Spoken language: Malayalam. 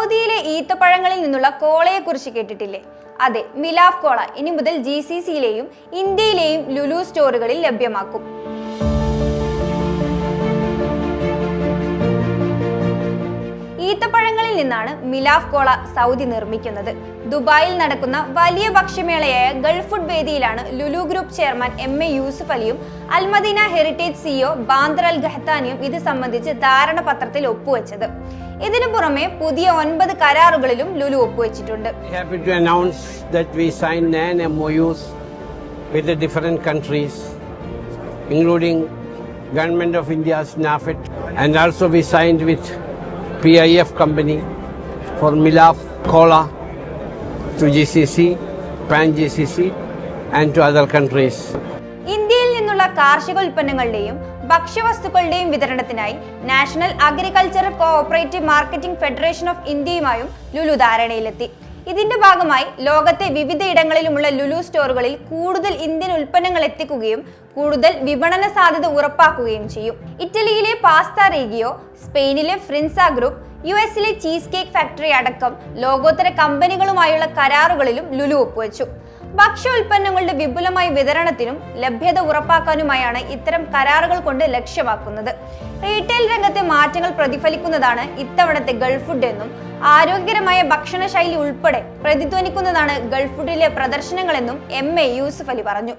സൗദിയിലെ ഈത്തപ്പഴങ്ങളിൽ നിന്നുള്ള കോളയെക്കുറിച്ച് കേട്ടിട്ടില്ലേ? അതെ മിലാഫ് കോള ഇനി മുതൽ ജി സി സിയിലെയും ഇന്ത്യയിലെയും ലുലു സ്റ്റോറുകളിൽ ലഭ്യമാക്കും. നിന്നാണ് മിലാഫ് കോള സൗദി നിർമ്മിക്കുന്നത്. ദുബായിൽ നടക്കുന്ന വലിയ ഭക്ഷ്യമേളയായ Gulf food വേദിയിലാണ് Lulu group chairman M A Yusuf അലിയും Al Madina heritage CEO Bandar Al ഗഹ്താനിയും ഇത് സംബന്ധിച്ച് ധാരണാപത്രത്തിൽ ഒപ്പുവെച്ചത്. ഇതിനു പുറമെ പുതിയ ഒൻപത് കരാറുകളിലും ലുലു ഒപ്പുവെച്ചിട്ടുണ്ട്. With the different countries, including Government of India's nafit and also we signed with PIF company for Milaf C to GCC, Pan GCC, and to other countries. ഇന്ത്യയിൽ നിന്നുള്ള കാർഷിക ഉൽപ്പന്നങ്ങളുടെയും ഭക്ഷ്യവസ്തുക്കളുടെയും വിതരണത്തിനായി National Agricultural Cooperative Marketing Federation of ഇന്ത്യയുമായും Lulu ധാരണയിലെത്തി ഇതിന്റെ ഭാഗമായി ലോകത്തെ വിവിധയിടങ്ങളിലുമുള്ള ലുലു സ്റ്റോറുകളിൽ കൂടുതൽ ഇന്ത്യൻ ഉൽപ്പന്നങ്ങൾ എത്തിക്കുകയും കൂടുതൽ വിപണന സാധ്യത ഉറപ്പാക്കുകയും ചെയ്യും. ഇറ്റലിയിലെ പാസ്ത റേഗിയോ സ്പെയിനിലെ ഫ്രിൻസ ഗ്രൂപ്പ് യു എസിലെ ചീസ് കേക്ക് ഫാക്ടറി അടക്കം ലോകോത്തര കമ്പനികളുമായുള്ള കരാറുകളിലും ലുലു ഒപ്പുവെച്ചു. ഭക്ഷ്യ ഉൽപ്പന്നങ്ങളുടെ വിപുലമായ വിതരണത്തിനും ലഭ്യത ഉറപ്പാക്കാനുമായാണ് ഇത്തരം കരാറുകൾ കൊണ്ട് ലക്ഷ്യമാക്കുന്നത്. റീറ്റെയിൽ രംഗത്തെ മാറ്റങ്ങൾ പ്രതിഫലിക്കുന്നതാണ് ഇത്തവണത്തെ ഗൾഫ് ഫുഡ് എന്നും ആരോഗ്യകരമായ ഭക്ഷണശൈലി ഉൾപ്പെടെ പ്രതിധ്വനിക്കുന്നതാണ് ഗൾഫ് ഫുഡിലെ പ്രദർശനങ്ങളെന്നും എം എ യൂസുഫ് അലി പറഞ്ഞു.